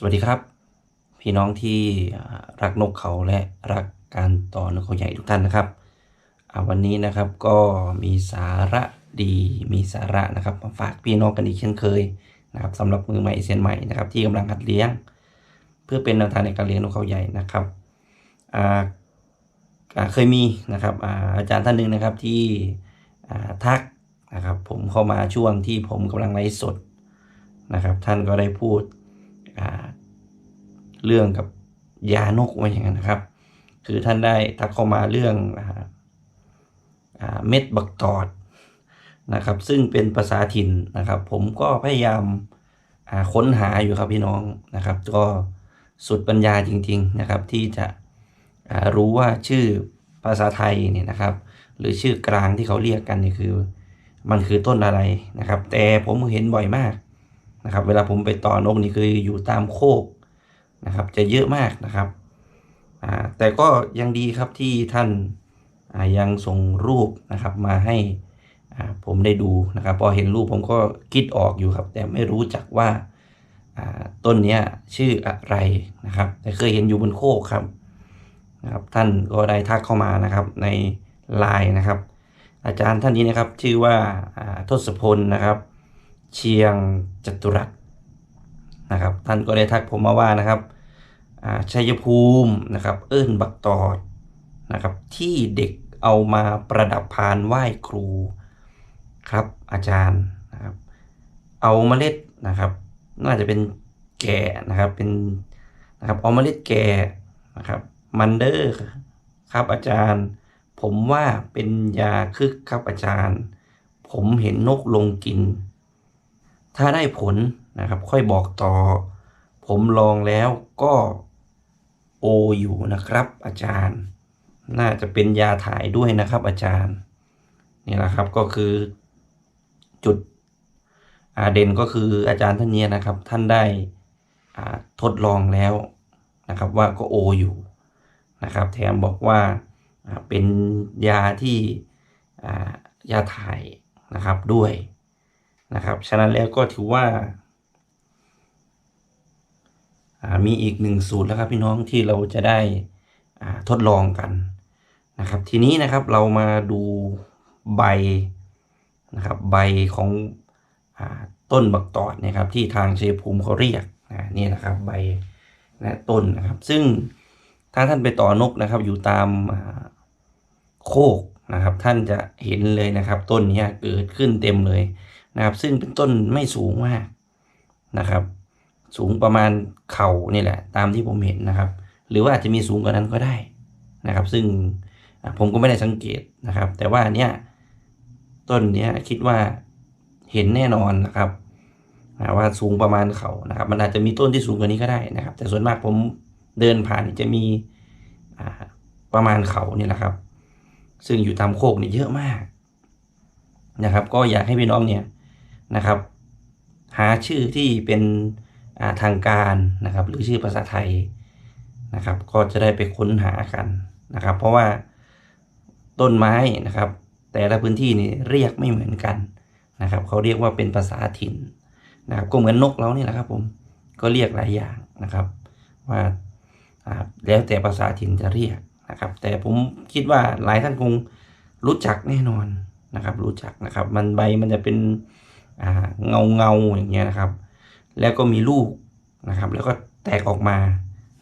สวัสดีครับ พี่น้องที่รักนกเขาและรักการต่อนกเขาใหญ่ทุกท่านนะครับวันนี้นะครับก็มีสาระดีมีสาระนะครับมาฝากพี่น้องกันอีกเช่นเคยนะครับสำหรับมือใหม่เซียนใหม่นะครับที่กำลังหัดเลี้ยง เพื่อเป็นแนวทางในการเลี้ยงนกเขาใหญ่นะครับเคยมีนะครับอาจารย์ท่านหนึ่งนะครับที่ทักนะครับผมเข้ามาช่วงที่ผมกำลังไลฟ์สดนะครับ ท่านก็ได้พูดา เรื่องกับยานกว่าอย่างนั้นนะครับ คือท่านได้ทักเข้ามาเรื่องอเม็ดบักตอดนะครับ ซึ่งเป็นภาษาถิ่นนะครับ ผมก็พยายามาค้นหาอยู่ครับพี่น้องนะครับ ก็สุดปัญญาจริง ๆนะครับ ที่จะรู้ว่าชื่อภาษาไทยเนี่ยนะครับ หรือชื่อกลางที่เขาเรียกกันนี่คือ มันคือต้นอะไรนะครับ แต่ผมเห็นบ่อยมากนะครับ เวลาผมไปต่อนกนี่คืออยู่ตามโคก นะครับ จะเยอะมากนะครับแต่ก็ยังดีครับที่ท่านยังส่งรูปนะครับมาให้ผมได้ดูนะครับ พอเห็นรูปผมก็คิดออกอยู่ครับ แต่ไม่รู้จักว่าต้นนี้ชื่ออะไรนะครับ แต่เคยเห็นอยู่บนโคกครับนะครับ ท่านก็ได้ทักเข้ามานะครับในไลน์นะครับ อาจารย์ท่านนี้นะครับชื่อว่าอ่าทศพลนะครับ เชียงจตุรัส นะครับ ท่านก็ได้ทักผมมาว่านะครับชัยภูมินะครับ เอิ้นบักตอดนะครับ ที่เด็กเอามาประดับพานไหว้ครูครับอาจารย์นะครับ เอาเมล็ดนะครับ น่าจะเป็นแก่นะครับเป็นนะครับเอาเมล็ดแก่นะครับมันเดอร์ครับอาจารย์ ผมว่าเป็นยาคึกครับอาจารย์ ผมเห็นนกลงกิน ถ้าได้ผล นะครับ ค่อยบอกต่อ ผมลองแล้วก็โออยู่นะครับ อาจารย์ น่าจะเป็นยาถ่ายด้วยนะครับ อาจารย์นี่แหละครับก็คือจุดอาเด่นก็คืออาจารย์ท่านเนี้ยนะครับ ท่านได้ทดลองแล้วนะครับว่าก็โออยู่นะครับ แถมบอกว่าเป็นยาที่ยาถ่ายนะครับด้วยนะครับ ฉะนั้นแล้วก็ถือว่า มีอีกหนึ่งสูตรแล้วครับพี่น้องที่เราจะได้ทดลองกันนะครับ ทีนี้นะครับเรามาดูใบนะครับใบของอต้นบักตอดเนะครับที่ทางเชยภูมิเขาเรียกนะนี่นะครับใบและต้นนะครับ ซึ่งถ้าท่านไปต่อนกนะครับ อยู่ตามาโคกนะครับ ท่านจะเห็นเลยนะครับ ต้นนี้เกิดขึ้นเต็มเลยนะครับ ซึ่งเป็นต้นไม่สูงมากนะครับ สูงประมาณเข่านี่แหละ ตามที่ผมเห็นนะครับ หรือว่าอาจจะมีสูงกว่านั้นก็ได้นะครับ ซึ่งผมก็ไม่ได้สังเกตนะครับ แต่ว่าเนี้ยต้นเนี้ยคิดว่าเห็นแน่นอนนะครับว่าสูงประมาณเขานะครับ มันอาจจะมีต้นที่สูงกว่านี้ก็ได้นะครับ แต่ส่วนมากผมเดินผ่านจะมีประมาณเขานี่แหละครับ ซึ่งอยู่ตามโคกนี่เยอะมากนะครับ ก็อยากให้พี่น้องเนี่ยนะครับ หาชื่อที่เป็น ทางการนะครับ หรือชื่อภาษาไทยนะครับ ก็จะได้ไปค้นหากันนะครับ เพราะว่าต้นไม้นะครับ แต่ละพื้นที่นี่เรียกไม่เหมือนกันนะครับเขาเรียกว่าเป็นภาษาถิ่นนะครับ ก็เหมือนนกเรานี่แหละครับ ผมก็เรียกหลายอย่างนะครับ ว่าแล้วแต่ภาษาถิ่นจะเรียกนะครับ แต่ผมคิดว่าหลายท่านคงรู้จักแน่นอนนะครับ รู้จักนะครับ มันใบมันจะเป็นเงาเงาอย่างเงี้ยนะครับ แล้วก็มีลูกนะครับ แล้วก็แตกออกมา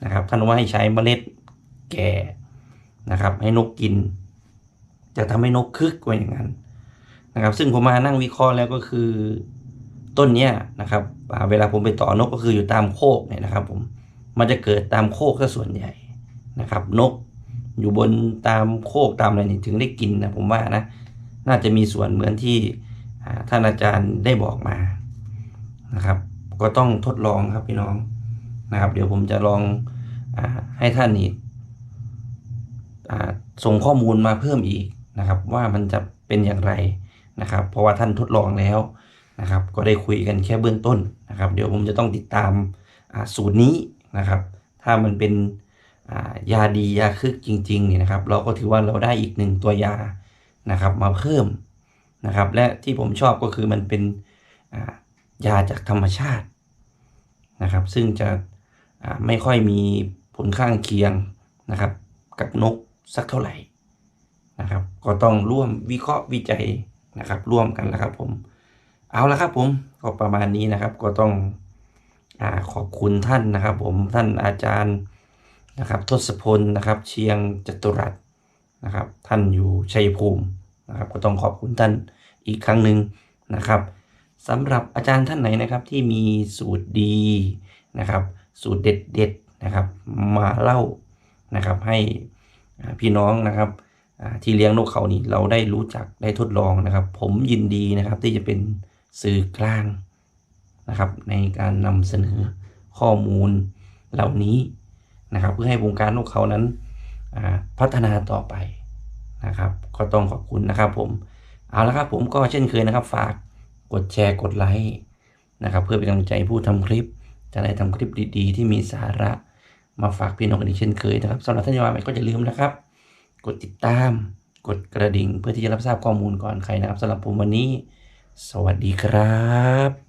นะครับ ท่านว่าให้ใช้เมล็ดแก่นะครับ ให้นกกิน จะทำให้นกคึกไว้อย่างนั้นนะครับ ซึ่งผมมานั่งวิเคราะห์แล้วก็คือต้นเนี้ยนะครับเวลาผมไปต่อนกก็คืออยู่ตามโคกเนี่ยนะครับ ผมมันจะเกิดตามโคกซะส่วนใหญ่นะครับ นกอยู่บนตามโคกตามอะไรนี่ถึงได้กินนะผมว่านะ น่าจะมีส่วนเหมือนที่ท่านอาจารย์ได้บอกมานะครับ ก็ต้องทดลองครับพี่น้องนะครับ เดี๋ยวผมจะลองอให้ท่านนี่อ่าส่งข้อมูลมาเพิ่มอีกนะครับ ว่ามันจะเป็นอย่างไรนะครับ เพราะว่าท่านทดลองแล้วนะครับ ก็ได้คุยกันแค่เบื้องต้นนะครับ เดี๋ยวผมจะต้องติดตามสูตรนี้นะครับ ถ้ามันเป็นายาดียาคึกจริงๆเนี่ยนะครับ เราก็ถือว่าเราได้อีกหนึ่งตัวยานะครับ มาเพิ่มนะครับ และที่ผมชอบก็คือมันเป็น ยาจากธรรมชาตินะครับ ซึ่งจะไม่ค่อยมีผลข้างเคียงนะครับ กับนกสักเท่าไหร่นะครับ ก็ต้องร่วมวิเคราะห์วิจัยนะครับ ร่วมกันแล้วครับ ผมเอาละครับ ผมก็ประมาณนี้นะครับ ก็ต้องอขอบคุณท่านนะครับ ผมท่านอาจารย์นะครับ ทศพลนะครับ เชียงจตุรัสนะครับ ท่านอยู่ชัยภูมินะครับ ก็ต้องขอบคุณท่านอีกครั้งหนึ่งนะครับ สำหรับอาจารย์ท่านไหนนะครับที่มีสูตรดีนะครับ สูตรเด็ดๆนะครับมาเล่านะครับให้พี่น้องนะครับที่เลี้ยงนกเขานี่เราได้รู้จักได้ทดลองนะครับ ผมยินดีนะครับที่จะเป็นสื่อกลางนะครับ ในการนำเสนอข้อมูลเหล่านี้นะครับ เพื่อให้วงการนกเขานั้นพัฒนาต่อไปนะครับ ก็ต้องขอบคุณนะครับผมเอาละครับผมก็เช่นเคยนะครับฝาก กดแชร์กดไลค์นะครับเพื่อเป็นกำลังใจผู้ทำคลิป จะได้ทำคลิปดีๆ ที่มีสาระมาฝากพี่น้องกันอีกเช่นเคยนะครับสำหรับท่านที่มาใหม่ก็อย่าลืมนะครับ กดติดตาม กดกระดิ่งเพื่อที่จะรับทราบข้อมูลก่อนใครนะครับสำหรับผมวันนี้ สวัสดีครับ